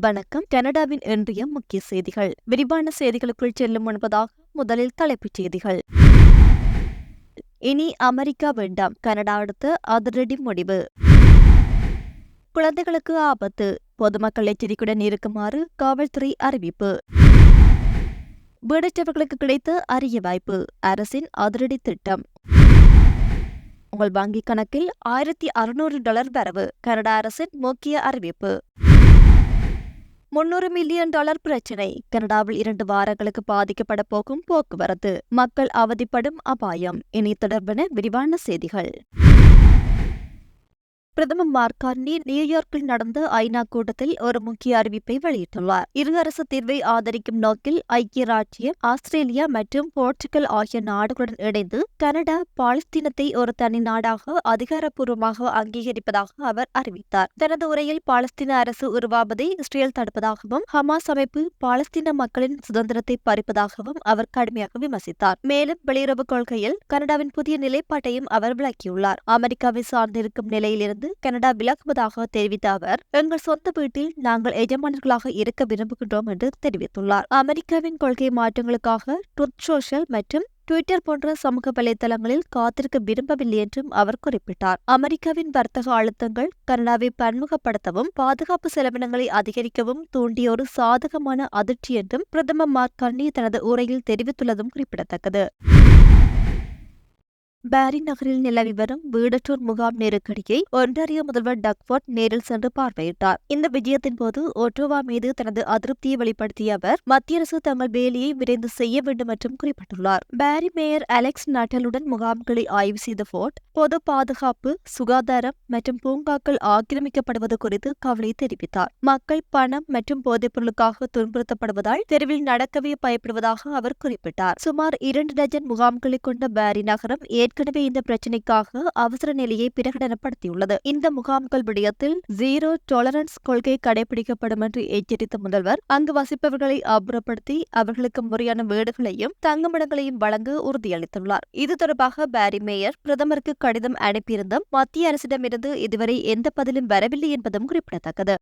வணக்கம். கனடாவின் இன்றைய முக்கிய செய்திகள். விரிவான செய்திகளுக்குள் செல்லும் முன்பதாக முதலில் தலைப்புச் செய்திகள். இனி அமெரிக்கா வேண்டாம். கனடா அடுத்த அதிரடி முடிவு. குழந்தைகளுக்கு ஆபத்து. பொதுமக்கள் எச்சரிக்கையுடன் இருக்குமாறு காவல்துறை அறிவிப்பு. வீடற்றவர்களுக்கு கிடைத்த அரிய வாய்ப்பு. அரசின் அதிரடி திட்டம். உங்கள் வங்கிக் கணக்கில் ஆயிரத்தி அறுநூறு டாலர் வரவு. கனடா அரசின் முக்கிய அறிவிப்பு. முன்னூறு மில்லியன் டாலர் பிரச்சினை. கனடாவில் இரண்டு வாரங்களுக்கு பாதிக்கப்பட போகும் போக்குவரத்து. மக்கள் அவதிப்படும் அபாயம். இனி தொடர்பான விரிவான செய்திகள். பிரதமர் மார்கார்னி நியூயார்க்கில் நடந்த ஐநா கூட்டத்தில் ஒரு முக்கிய அறிவிப்பை வெளியிட்டுள்ளார். இருஅரசு தீர்வை ஆதரிக்கும் நோக்கில் ஐக்கிய ராஜ்யம் ஆஸ்திரேலியா மற்றும் போர்ச்சுகல் ஆகிய நாடுகளுடன் இணைந்து கனடா பாலஸ்தீனத்தை ஒரு தனி நாடாக அதிகாரப்பூர்வமாக அங்கீகரிப்பதாக அவர் அறிவித்தார். தனது உரையில் பாலஸ்தீன அரசு உருவாவதை இஸ்ரேல் தடுப்பதாகவும் ஹமாஸ் அமைப்பு பாலஸ்தீன மக்களின் சுதந்திரத்தை பறிப்பதாகவும் அவர் கடுமையாக விமர்சித்தார். மேலும் வெளியுறவு கொள்கையில் கனடாவின் புதிய நிலைப்பாட்டையும் அவர் விளக்கியுள்ளார். அமெரிக்காவை சார்ந்திருக்கும் நிலையிலிருந்து கனடா விலகுவதாக தெரிவித்த அவர் எங்கள் சொந்த வீட்டில் நாங்கள் எஜமானர்களாக இருக்க விரும்புகின்றோம் என்று தெரிவித்துள்ளார். அமெரிக்காவின் கொள்கை மாற்றங்களுக்காக ட்ருத் சோஷியல் மற்றும் ட்விட்டர் போன்ற சமூக வலைதளங்களில் காத்திருக்க விரும்பவில்லை என்றும் அவர் குறிப்பிட்டார். அமெரிக்காவின் வர்த்தக அழுத்தங்கள் கனடாவை பன்முகப்படுத்தவும் பாதுகாப்பு செலவினங்களை அதிகரிக்கவும் தூண்டிய ஒரு சாதகமான அதிர்ச்சி என்றும் பிரதமர் மார்க் கர்னி தனது உரையில் தெரிவித்துள்ளதும் குறிப்பிடத்தக்கது. பாரி நகரில் நிலவி வரும் வீடற்றோர் முகாம் நெருக்கடியை ஒன்றாரிய முதல்வர் டக்ஃபோர்ட் நேரில் சென்று பார்வையிட்டார். இந்த விஜயத்தின் போது ஒட்டோவா மீது தனது அதிருப்தியை வெளிப்படுத்திய அவர் மத்திய அரசு தங்கள் வேலையை விரைந்து செய்ய வேண்டும் என்றும் குறிப்பிட்டுள்ளார். பாரி மேயர் அலெக்ஸ் நட்டலுடன் முகாம்களை ஆய்வு செய்த ஃபோர்ட் பொது பாதுகாப்பு சுகாதாரம் மற்றும் பூங்காக்கள் ஆக்கிரமிக்கப்படுவது குறித்து கவலை தெரிவித்தார். மக்கள் பணம் மற்றும் போதைப் பொருளுக்காக துன்புறுத்தப்படுவதால் தெருவில் நடக்கவே பயப்படுவதாக அவர் குறிப்பிட்டார். சுமார் இரண்டு டஜன் முகாம்களை கொண்ட பாரி நகரம் ஏற்கனவே இந்த பிரச்சினைக்காக அவசர நிலையை பிரகடனப்படுத்தியுள்ளது. இந்த முகாம்கள் விடயத்தில் ஜீரோ டாலரன்ஸ் கொள்கை கடைபிடிக்கப்படும் என்று எச்சரித்த முதல்வர் அங்கு வசிப்பவர்களை அப்புறப்படுத்தி அவர்களுக்கு முறையான வீடுகளையும் தங்குமிடங்களையும் வழங்க உறுதியளித்துள்ளார். இது தொடர்பாக பாரி மேயர் பிரதமருக்கு கடிதம் அனுப்பியிருந்தும் மத்திய அரசிடமிருந்து இதுவரை எந்த பதிலும் வரவில்லை என்பதும் குறிப்பிடத்தக்கது.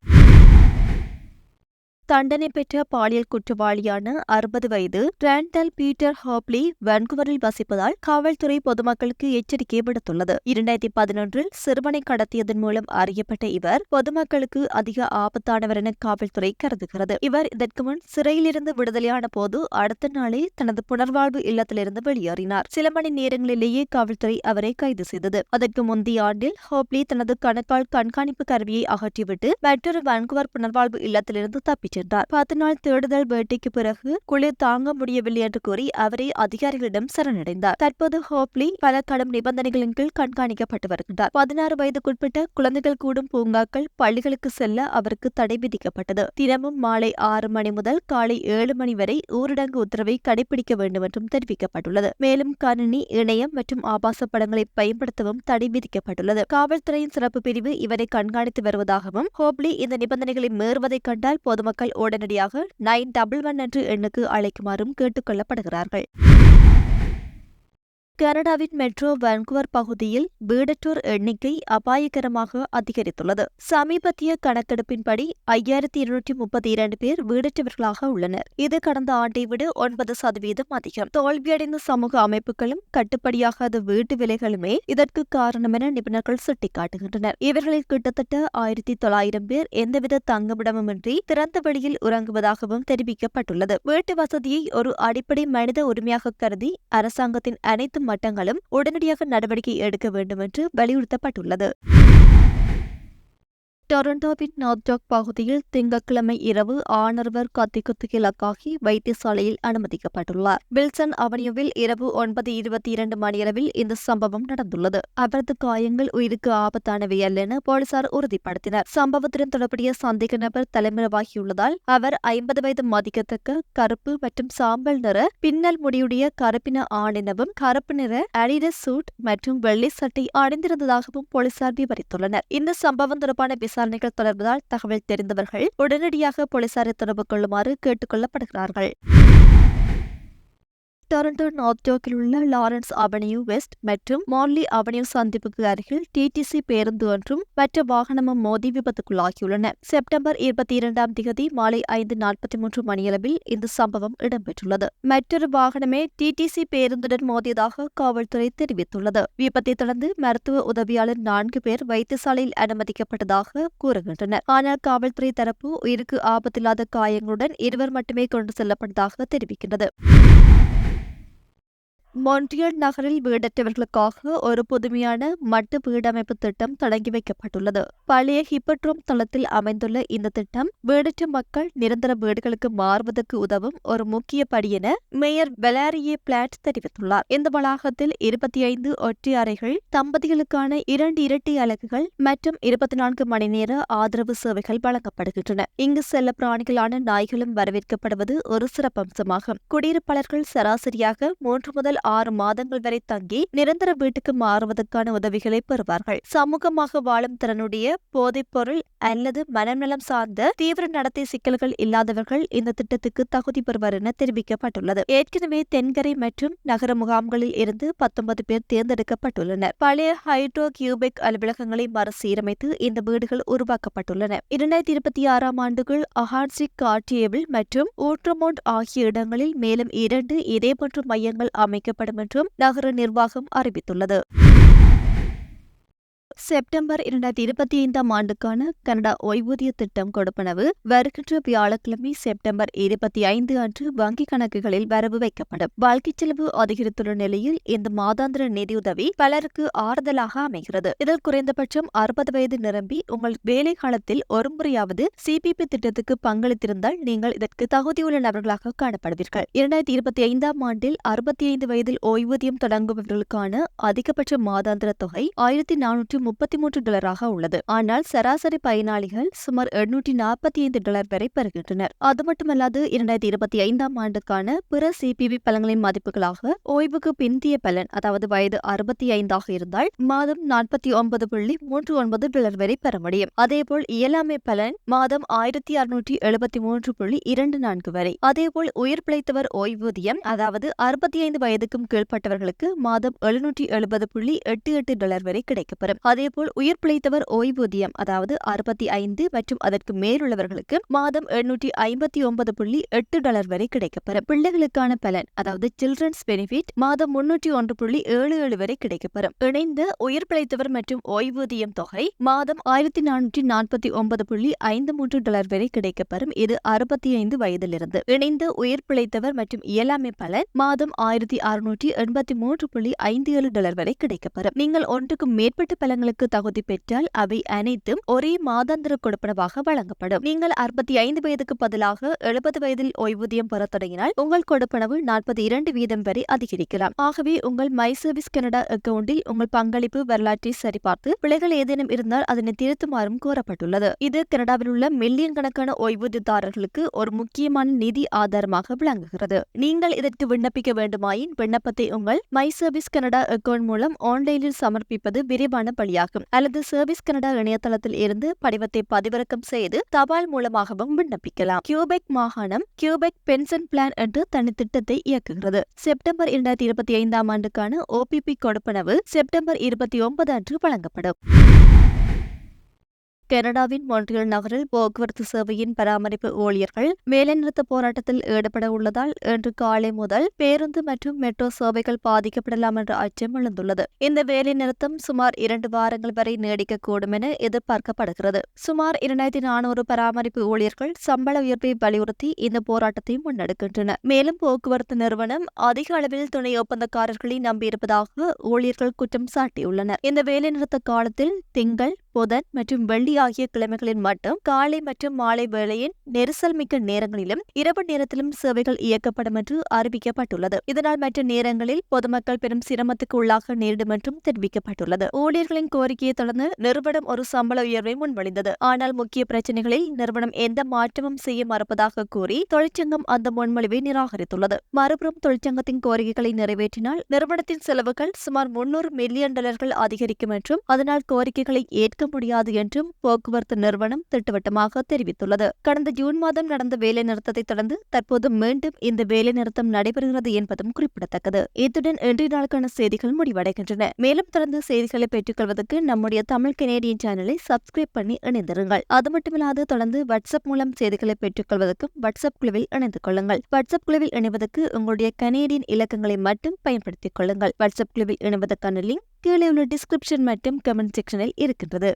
தண்டனை பெற்ற பாலியல் குற்றவாளியான அறுபது வயது ரேண்டல் பீட்டர் ஹாப்லி வான்குவரில் வசிப்பதால் காவல்துறை பொதுமக்களுக்கு எச்சரிக்கை விடுத்துள்ளது. இரண்டாயிரத்தி பதினொன்றில் சிறுவனை கடத்தியதன் மூலம் அறியப்பட்ட இவர் பொதுமக்களுக்கு அதிக ஆபத்தானவர் என காவல்துறை கருதுகிறது. இவர் இதற்கு முன் சிறையிலிருந்து விடுதலையான போது அடுத்த நாளே தனது புனர்வாழ்வு இல்லத்திலிருந்து வெளியேறினார். சில மணி நேரங்களிலேயே காவல்துறை அவரை கைது செய்தது. அதற்கு முந்தைய ஆண்டில் ஹோப்லி தனது கணக்கால் கண்காணிப்பு கருவியை அகற்றிவிட்டு மற்றொரு வான்குவர் புனர்வாழ்வு இல்லத்திலிருந்து தப்பிச்சு சென்றார் பத்து நாள் தேடுதல் வேட்டைக்கு பிறகு குளிர் தாங்க முடியவில்லை என்று கூறி அவரை அதிகாரிகளிடம் சரணடைந்தார். தற்போது ஹோப்லி பல கடும் நிபந்தனைகளின் கீழ் கண்காணிக்கப்பட்டு வருகின்றார் பதினாறு வயதுக்குட்பட்ட குழந்தைகள் கூடும் பூங்காக்கள் பள்ளிகளுக்கு செல்ல அவருக்கு தடை விதிக்கப்பட்டது. தினமும் மாலை ஆறு மணி முதல் காலை ஏழு மணி வரை ஊரடங்கு உத்தரவை கடைபிடிக்க வேண்டும் என்றும் தெரிவிக்கப்பட்டுள்ளது. மேலும் கணினி இணையம் மற்றும் ஆபாச படங்களை பயன்படுத்தவும் தடை விதிக்கப்பட்டுள்ளது. காவல்துறையின் சிறப்பு பிரிவு இவரை கண்காணித்து வருவதாகவும் ஹோப்லி இந்த நிபந்தனைகளை மீறுவதைக் கண்டால் பொதுமக்கள் உடனடியாக நைன் டபுள் ஒன் என்ற எண்ணுக்கு அழைக்குமாறும் கேட்டுக் கொள்ளப்படுகிறார்கள். கனடாவின் மெட்ரோ வான்குவர் பகுதியில் வீடற்றோர் எண்ணிக்கை அபாயகரமாக அதிகரித்துள்ளது. சமீபத்திய கணக்கெடுப்பின்படி ஐயாயிரத்தி இருநூற்றி முப்பத்தி இரண்டு பேர் வீடற்றவர்களாக உள்ளனர். இது கடந்த ஆண்டை விட ஒன்பது சதவீதம் அதிகம். தோல்வியடைந்த சமூக அமைப்புகளும் கட்டுப்படியாகாத வீட்டு விலைகளுமே இதற்கு காரணம் என நிபுணர்கள் சுட்டிக்காட்டுகின்றனர். இவர்களில் கிட்டத்தட்ட ஆயிரத்தி தொள்ளாயிரம் பேர் எந்தவித தங்குமிடமுமின்றி திறந்த வெளியில் உறங்குவதாகவும் தெரிவிக்கப்பட்டுள்ளது. வீட்டு வசதியை ஒரு அடிப்படை மனித உரிமையாக கருதி அரசாங்கத்தின் அனைத்து மட்டங்களும் உடனடியாக நடவடிக்கை எடுக்க வேண்டும் என்று வலியுறுத்தப்பட்டுள்ளது. டொரண்டோவின் நார்த்டாக் பகுதியில் திங்கட்கிழமை இரவு ஆணர்வர் கத்தி இலக்காகி வைத்தியசாலையில் அனுமதிக்கப்பட்டுள்ளார். வில்சன் அவனியுவில் இரவு ஒன்பது இருபத்தி இரண்டு மணியளவில் இந்த சம்பவம் நடந்துள்ளது. அவரது காயங்கள் உயிருக்கு ஆபத்தானவை அல்ல என போலீசார் உறுதிப்படுத்தினர். சம்பவத்துடன் தொடர்புடைய சந்தேக நபர் தலைமறைவாகியுள்ளதால் அவர் ஐம்பது வயது மதிக்கத்தக்க கருப்பு மற்றும் சாம்பல் நிற பின்னல் முடியுடைய கருப்பின ஆணினவும் கருப்பு நிற அடிட சூட் மற்றும் வெள்ளை சட்டை அணிந்திருந்ததாகவும் போலீசார் விவரித்துள்ளனர். இந்த சம்பவம் தொடர்பான விசாரணைகள் தொடர்வதால் தகவல் தெரிந்தவர்கள் உடனடியாக போலீசாரை தொடர்பு கொள்ளுமாறு கேட்டுக் கொள்ளப்படுகிறார்கள் டொரண்டோ நார்த்யோக்கில் உள்ள லாரன்ஸ் அவென்யூ வெஸ்ட் மற்றும் மார்லி அவென்யூ சந்திப்புக்கு அருகில் டிடிசி பேருந்து ஒன்றும் மற்ற வாகனமும் மோதி விபத்துக்குள்ளாகியுள்ளன. செப்டம்பர் இருபத்தி இரண்டாம் தேதி மாலை ஐந்து நாற்பத்தி மூன்று மணியளவில் இந்த சம்பவம் இடம்பெற்றுள்ளது. மற்றொரு வாகனமே டிடிசி பேருந்துடன் மோதியதாக காவல்துறை தெரிவித்துள்ளது. விபத்தை தொடர்ந்து மருத்துவ உதவியாளர் நான்கு பேர் வைத்தியசாலையில் அனுமதிக்கப்பட்டதாக கூறுகின்றனர். ஆனால் காவல்துறை தரப்பு உயிருக்கு ஆபத்தில்லாத காயங்களுடன் இருவர் மட்டுமே கொண்டு செல்லப்பட்டதாக தெரிவிக்கின்றது. மொன்ட்ரியல் நகரில் வீடற்றவர்களுக்காக ஒரு புதுமையான மட்டு வீடமைப்பு திட்டம் தொடங்கி வைக்கப்பட்டுள்ளது. பழைய ஹிப்பட்ரோம் தளத்தில் அமைந்துள்ள இந்த திட்டம் வீடற்ற மக்கள் நிரந்தர வீடுகளுக்கு மாறுவதற்கு உதவும் ஒரு முக்கிய படி என மேயர் பெலாரியே பிளாட் தெரிவித்துள்ளார். இந்த வளாகத்தில் இருபத்தி ஐந்து ஒற்றை அறைகள் தம்பதிகளுக்கான இரண்டு இரட்டை அலகுகள் மற்றும் இருபத்தி நான்கு மணி நேர ஆதரவு சேவைகள் வழங்கப்படுகின்றன. இங்கு செல்ல பிராணிகளான நாய்களும் வரவேற்கப்படுவது ஒரு சிறப்பம்சமாகும். குடியிருப்பாளர்கள் சராசரியாக மூன்று முதல் ஆறு மாதங்கள் வரை தங்கி நிரந்தர வீட்டுக்கு மாறுவதற்கான உதவிகளை பெறுவார்கள். சமூகமாக வாழும் திறனுடைய போதைப்பொருள் அல்லது மனநலம் சார்ந்த தீவிர நடத்தை சிக்கல்கள் இல்லாதவர்கள் இந்த திட்டத்துக்கு தகுதி பெறுவர் என தெரிவிக்கப்பட்டுள்ளது. ஏற்கனவே தென்கரை மற்றும் நகர முகாம்களில் இருந்து பத்தொன்பது பேர் தேர்ந்தெடுக்கப்பட்டுள்ளனர். பழைய ஹைட்ரோ கியூபிக் அலுவலகங்களை மறுசீரமைத்து இந்த வீடுகள் உருவாக்கப்பட்டுள்ளன. இரண்டாயிரத்தி இருபத்தி ஆறாம் ஆண்டுகள் அஹான்சிக் கார்டியபிள் மற்றும் ஊட்ரமோண்ட் ஆகிய இடங்களில் மேலும் இரண்டு இதேபோன்ற மையங்கள் அறிவிக்கப்படும் என்றும் நகர நிர்வாகம் அறிவித்துள்ளது. செப்டம்பர் இரண்டாயிரத்தி இருபத்தி ஐந்தாம் ஆண்டுக்கான கனடா ஓய்வூதிய திட்டம் கொடுப்பனவு வருகின்ற வியாழக்கிழமை செப்டம்பர் இருபத்தி ஐந்து அன்று வங்கிக் கணக்குகளில் வரவு வைக்கப்படும். வாழ்க்கை செலவு அதிகரித்துள்ள நிலையில் இந்த மாதாந்திர நிதியுதவி பலருக்கு ஆறுதலாக அமைகிறது. இதில் குறைந்தபட்சம் அறுபது வயது நிரம்பி உங்கள் வேலை காலத்தில் ஒருமுறையாவது சிபிபி திட்டத்துக்கு பங்களித்திருந்தால் நீங்கள் இதற்கு தகுதியுள்ள நபர்களாக காணப்படுவீர்கள். இரண்டாயிரத்தி இருபத்தி ஐந்தாம் ஆண்டில் அறுபத்தி ஐந்து வயதில் ஓய்வூதியம் தொடங்குபவர்களுக்கான அதிகபட்ச மாதாந்திர தொகை ஆயிரத்தி நானூற்றி முப்பத்தி மூன்று டாலராக உள்ளது. ஆனால் சராசரி பயனாளிகள் சுமார் எண்ணூற்றி நாற்பத்தி ஐந்து டாலர் வரை பெறுகின்றனர். அது மட்டுமல்லாது இரண்டாயிரத்தி இருபத்தி ஐந்தாம் ஆண்டுக்கான பிற சிபிபி பலன்களின் மதிப்புகளாக ஓய்வுக்கு பிந்திய பலன் அதாவது வயது அறுபத்தி ஐந்தாக இருந்தால் மாதம் நாற்பத்தி ஒன்பது புள்ளி மூன்று ஒன்பது டாலர் வரை பெற முடியும். அதேபோல் இயலாமை பலன் மாதம் ஆயிரத்தி அறுநூற்றி எழுபத்தி மூன்று புள்ளி இரண்டு நான்கு வரை. அதேபோல் உயிர் பிழைத்தவர் ஓய்வூதியம் அதாவது அறுபத்தி ஐந்து வயதுக்கும் கீழ்ப்பட்டவர்களுக்கு மாதம் எழுநூற்றி எழுபது புள்ளி எட்டு எட்டு டாலர் வரை கிடைக்கப்பெறும். அதேபோல் உயிர் பிழைத்தவர் ஓய்வூதியம் அதாவது அறுபத்தி ஐந்து மற்றும் அதற்கு மேலுள்ளவர்களுக்கு மாதம் எழுநூற்றி ஐம்பத்தி ஒன்பது புள்ளி எட்டு டாலர் வரை கிடைக்கப்பெறும். பிள்ளைகளுக்கான பலன் அதாவது சில்ட்ரன்ஸ் பெனிஃபிட் மாதம் முன்னூற்றி ஒன்று புள்ளி ஏழு ஏழு வரை கிடைக்கப்பெறும். இணைந்த உயிர் பிழைத்தவர் மற்றும் ஓய்வூதியம் தொகை மாதம் ஆயிரத்தி நானூற்றி நாற்பத்தி ஒன்பது புள்ளி ஐந்து மூன்று டாலர் வரை கிடைக்கப்பெறும். இது அறுபத்தி ஐந்து வயதிலிருந்து. இணைந்த உயிர் பிழைத்தவர் மற்றும் இயலாமை பலன் மாதம் ஆயிரத்தி அறுநூற்றி எண்பத்தி மூன்று புள்ளி ஐந்து ஏழு டாலர் வரை கிடைக்கப்பெறும். நீங்கள் ஒன்றுக்கு மேற்பட்ட பலன்களுக்கு தகுதி பெற்றால் அவை அனைத்தும் ஒரே மாதாந்திர கொடுப்பனவாக வழங்கப்படும். நீங்கள் அறுபத்தி ஐந்து வயதுக்கு பதிலாக எழுபது வயதில் ஓய்வூதியம் பெற தொடங்கினால் உங்கள் கொடுப்பனவு நாற்பத்தி இரண்டு வீதம் வரை அதிகரிக்கலாம். ஆகவே உங்கள் மை சர்வீஸ் கனடா அக்கவுண்டில் உங்கள் பங்களிப்பு வரலாற்றை சரிபார்த்து பிழைகள் ஏதேனும் இருந்தால் அதனை திருத்துமாறும் கோரப்பட்டுள்ளது. இது கனடாவில் உள்ள மில்லியன் கணக்கான ஓய்வூதியதாரர்களுக்கு ஒரு முக்கியமான நிதி ஆதாரமாக விளங்குகிறது. நீங்கள் இதற்கு விண்ணப்பிக்க வேண்டுமாயின் விண்ணப்பத்தை உங்கள் மை சர்வீஸ் கனடா அக்கவுண்ட் மூலம் ஆன்லைனில் சமர்ப்பிப்பது விரைவான வழியாகும் அல்லது சர்வீஸ் கனடா இணையதளத்தில் இருந்து படிவத்தை பதிவிறக்கம் செய்து தபால் மூலமாகவும் விண்ணப்பிக்கலாம். கியூபெக் மாகாணம் கியூபெக் பென்ஷன் பிளான் என்று தனி திட்டத்தை இயக்குகிறது. செப்டம்பர் இரண்டாயிரத்தி இருபத்தி ஐந்தாம் ஆண்டுக்கான ஓபிபி கொடுப்பனவு செப்டம்பர் இருபத்தி ஒன்பது அன்று வழங்கப்படும். கனடாவின் மொன்றியல் நகரில் போக்குவரத்து சேவையின் பராமரிப்பு ஊழியர்கள் வேலைநிறுத்த போராட்டத்தில் ஈடுபட உள்ளதால் இன்று காலை முதல் பேருந்து மற்றும் மெட்ரோ சேவைகள் பாதிக்கப்படலாம் என்ற அச்சம் எழுந்துள்ளது. இந்த வேலைநிறுத்தம் சுமார் இரண்டு வாரங்கள் வரை நீடிக்கக்கூடும் என எதிர்பார்க்கப்படுகிறது. சுமார் இரண்டாயிரத்தி நானூறு பராமரிப்பு ஊழியர்கள் சம்பள உயர்வை வலியுறுத்தி இந்த போராட்டத்தை முன்னெடுக்கின்றனர். மேலும் போக்குவரத்து நிறுவனம் அதிக அளவில் துணை ஒப்பந்தக்காரர்களை நம்பியிருப்பதாக ஊழியர்கள் குற்றம் சாட்டியுள்ளனர். இந்த வேலைநிறுத்த காலத்தில் திங்கள் புதன் மற்றும் வெள்ளி ஆகிய கிழமைகளில் மட்டும் காலை மற்றும் மாலை வேளையின் நெரிசல் மிக்க நேரங்களிலும் இரவு நேரத்திலும் சேவைகள் இயக்கப்படும் என்று அறிவிக்கப்பட்டுள்ளது. இதனால் மற்ற நேரங்களில் பொதுமக்கள் பெரும் சிரமத்துக்கு உள்ளாக நேரிடும் என்றும் தெரிவிக்கப்பட்டுள்ளது. ஊழியர்களின் கோரிக்கையை தொடர்ந்து நிறுவனம் ஒரு சம்பள உயர்வை முன்மொழிந்தது. ஆனால் முக்கிய பிரச்சனைகளில் நிறுவனம் எந்த மாற்றமும் செய்ய மறுப்பதாக கூறி தொழிற்சங்கம் அந்த முன்மொழிவை நிராகரித்துள்ளது. மறுபுறம் தொழிற்சங்கத்தின் கோரிக்கைகளை நிறைவேற்றினால் நிறுவனத்தின் செலவுகள் சுமார் முன்னூறு மில்லியன் டாலர்கள் அதிகரிக்கும் என்றும் அதனால் கோரிக்கைகளை ஏற்க முடியாது என்றும் போக்குவரத்து நிறுவனம் திட்டவட்டமாக தெரிவித்துள்ளது. கடந்த ஜூன் மாதம் நடந்த வேலைநிறுத்தத்தை தொடர்ந்து தற்போது மீண்டும் இந்த வேலைநிறுத்தம் நடைபெறுகிறது என்பதும் குறிப்பிடத்தக்கது. இத்துடன் இன்றைய நாளுக்கான செய்திகள் முடிவடைகின்றன. மேலும் தொடர்ந்து செய்திகளை பெற்றுக்கொள்வதற்கு நம்முடைய தமிழ் கனேடியன் சேனலை சப்ஸ்கிரைப் பண்ணி இணைந்திருங்கள். அது மட்டுமில்லாது தொடர்ந்து வாட்ஸ்அப் மூலம் செய்திகளை பெற்றுக்கொள்வதற்கும் வாட்ஸ்அப் குழுவில் இணைந்து கொள்ளுங்கள். வாட்ஸ்அப் குழுவில் இணைவதற்கு உங்களுடைய கனேடியன் இலக்கங்களை மட்டும் பயன்படுத்திக் கொள்ளுங்கள். வாட்ஸ்அப் குழுவில் இணைவதற்கான லிங்க் கீழே உள்ள டிஸ்கிரிப்ஷன் மற்றும் கமெண்ட் செக்ஷனில் இருக்கின்றது.